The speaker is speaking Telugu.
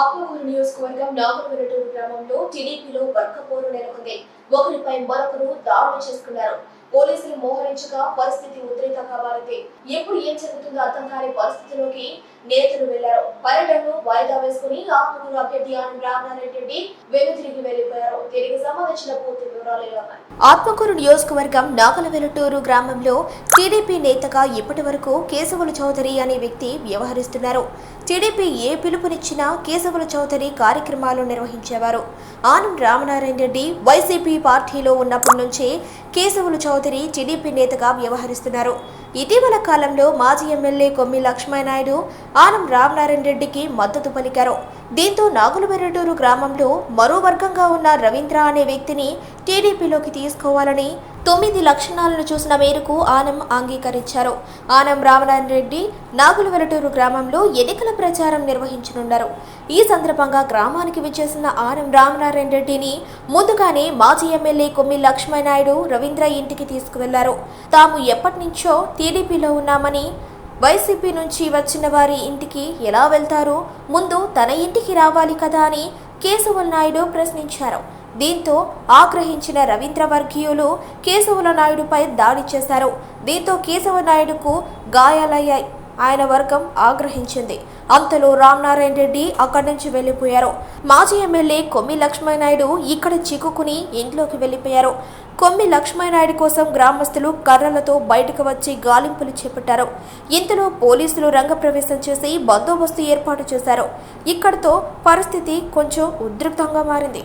ఆత్మకూరు నియోజకవర్గం నాగపరటూరు గ్రామంలో టీడీపీలో వర్గపోరు నెలకొంది. ఒకరిపై మరొకరు దాడులు చేసుకున్నారు. పోలీసులు మోహరించగా పరిస్థితి ఉద్రిక్తంగా కావాలంటే ఎప్పుడు ఏం జరుగుతుందో అర్థం కాని పరిస్థితిలోకి నేతలు వెళ్ళారు. పర్యటనను వాయిదా వేసుకుని ఆత్మకూరు అభ్యర్థి ఆనం రామనారాయణ రెడ్డి వెనుతిరిగి వెళ్ళిపోయారు దీనికి సంబంధించిన పూర్తి వివరాలు ఆత్మకూరు నియోజకవర్గం నాగలవెలటూరు గ్రామంలో టీడీపీ నేతగా ఇప్పటి వరకు కేశవులు చౌదరి అనే వ్యక్తి వ్యవహరిస్తున్నారు. టీడీపీ ఏ పిలుపునిచ్చినా కేశవుల చౌదరి కార్యక్రమాలు నిర్వహించేవారు. ఆనం రామనారాయణ రెడ్డి వైసీపీ పార్టీలో ఉన్నప్పటి నుంచే కేశవులు చౌదరి టీడీపీ నేతగా వ్యవహరిస్తున్నారు. ఇటీవల కాలంలో మాజీ ఎమ్మెల్యే కొమ్మి లక్ష్మీనాయుడు ఆనం రామనారాయణ రెడ్డికి మద్దతు పలికారు. దీంతో నాగులబెరటూరు గ్రామంలో మరో వర్గంగా ఉన్న రవీంద్ర అనే వ్యక్తిని టీడీపీలోకి తీసుకోవాలని తొమ్మిది లక్షణాలను చూసిన మేరకు ఆనం అంగీకరించారు. ఆనం రామనారాయణ రెడ్డి నాగులవెరటూరు గ్రామంలో ఎన్నికల ప్రచారం నిర్వహించనున్నారు. ఈ సందర్భంగా గ్రామానికి విచ్చేసిన ఆనం రామనారాయణ రెడ్డిని ముందుగానే మాజీ ఎమ్మెల్యే కొమ్మి లక్ష్మీనాయుడు రవీంద్ర ఇంటికి తీసుకువెళ్ళారు. తాము ఎప్పటి నుంచో టీడీపీలో ఉన్నామని వైసీపీ నుంచి వచ్చిన వారి ఇంటికి ఎలా వెళ్తారు ముందు తన ఇంటికి రావాలి కదా అని కేశవల్ నాయుడు ప్రశ్నించారు. దీంతో ఆగ్రహించిన రవీంద్ర వర్గీయులు కేశవుల నాయుడుపై దాడి చేశారు. దీంతో కేశవ నాయుడుకు గాయాలయ్యాయి. ఆయన వర్గం ఆగ్రహించింది. అంతలో రామనారాయణ రెడ్డి అక్కడి నుంచి వెళ్ళిపోయారు మాజీ ఎమ్మెల్యే కొమ్మి లక్ష్మీనాయుడు ఇక్కడ చిక్కుకుని ఇంట్లోకి వెళ్ళిపోయారు కొమ్మి లక్ష్మీనాయుడు కోసం గ్రామస్తులు కర్రలతో బయటకు వచ్చి గాలింపులు చేపట్టారు. ఇంతలో పోలీసులు రంగప్రవేశం చేసి బందోబస్తు ఏర్పాటు చేశారు. ఇక్కడితో పరిస్థితి కొంచెం ఉద్రిక్తంగా మారింది.